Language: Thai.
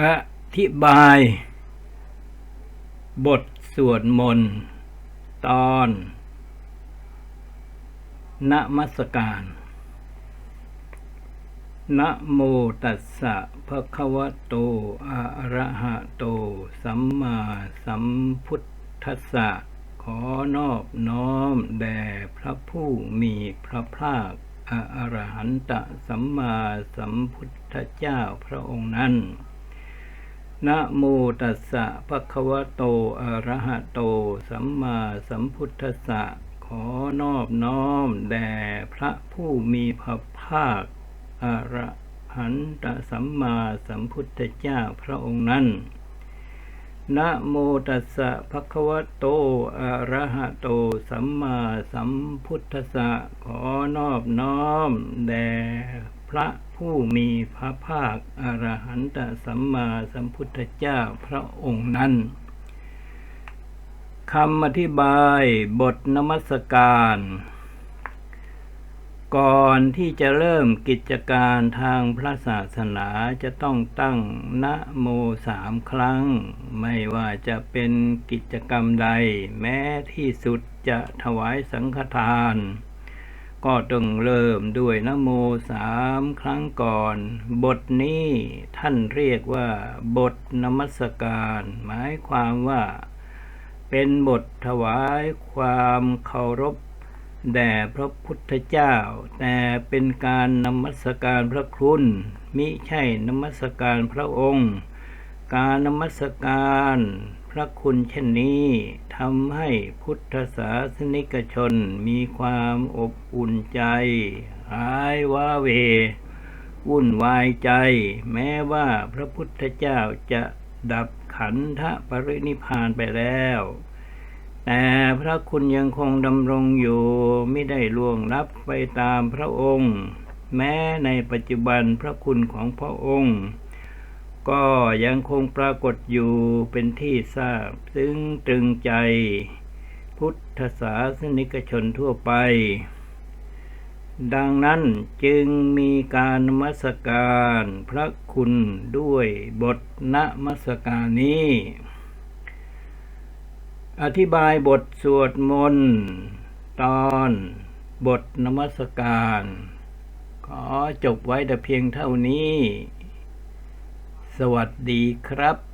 อธิบาย บทสวดมนต์ ตอนนมัสการนะโมตัสสะภะคะวะโต อะระหะโต สัมมาสัมพุทธัสสะ ขอนอบน้อม แด่พระผู้มีพระภาค อะอรหันตสัมมาสัมพุทธเจ้าพระองค์นั้น นะโมตัสสะภะคะวะโต อะระหะโต สัมมาสัมพุทธัสสะ ขอนอบน้อม แด่พระผู้มีพระภาคอระหันตสัมมาสัมพุทธเจ้าพระองค์นั้น นะโมตัสสะภะคะวะโต อะระหะโต สัมมาสัมพุทธัสสะ ขอนอบน้อม แด่ พระผู้มีพระภาคอรหันตสัมมาสัมพุทธเจ้าพระองค์นั้นคำอธิบายบทนมัสการ ก่อนที่จะเริ่มกิจการทางพระศาสนาจะต้องตั้งนะโมสามครั้ง ไม่ว่าจะเป็นกิจกรรมใด แม้ที่สุดจะถวายสังฆทาน ก็ต้องเริ่มด้วยนะโมสามครั้งก่อน บทนี้ท่านเรียกว่า บทนมัสการ หมายความว่า เป็นบทถวายความเคารพแด่พระพุทธเจ้า แต่เป็นการนมัสการพระคุณมิใช่นมัสการพระองค์ การนมัสการ พระคุณเช่นนี้ทำให้พุทธศาสนิกชนมีความอบอุ่นใจ หายว้าเว วุ่นวายใจ แม้ว่าพระพุทธเจ้าจะดับขันธปรินิพพานไปแล้ว แต่พระคุณยังคงดำรงอยู่ไม่ได้ล่วงลับไปตามพระองค์ แม้ในปัจจุบันพระคุณของพระองค์ ก็ยังคงปรากฏอยู่เป็นที่ทราบซึ่งตรึงใจ พุทธศาสนิกชนทั่วไป ดังนั้นจึงมีการนมัสการพระคุณด้วยบทนมัสการนี้ อธิบายบทสวดมนต์ตอนบทนมัสการ ขอจบไว้แต่เพียงเท่านี้ สวัสดีครับ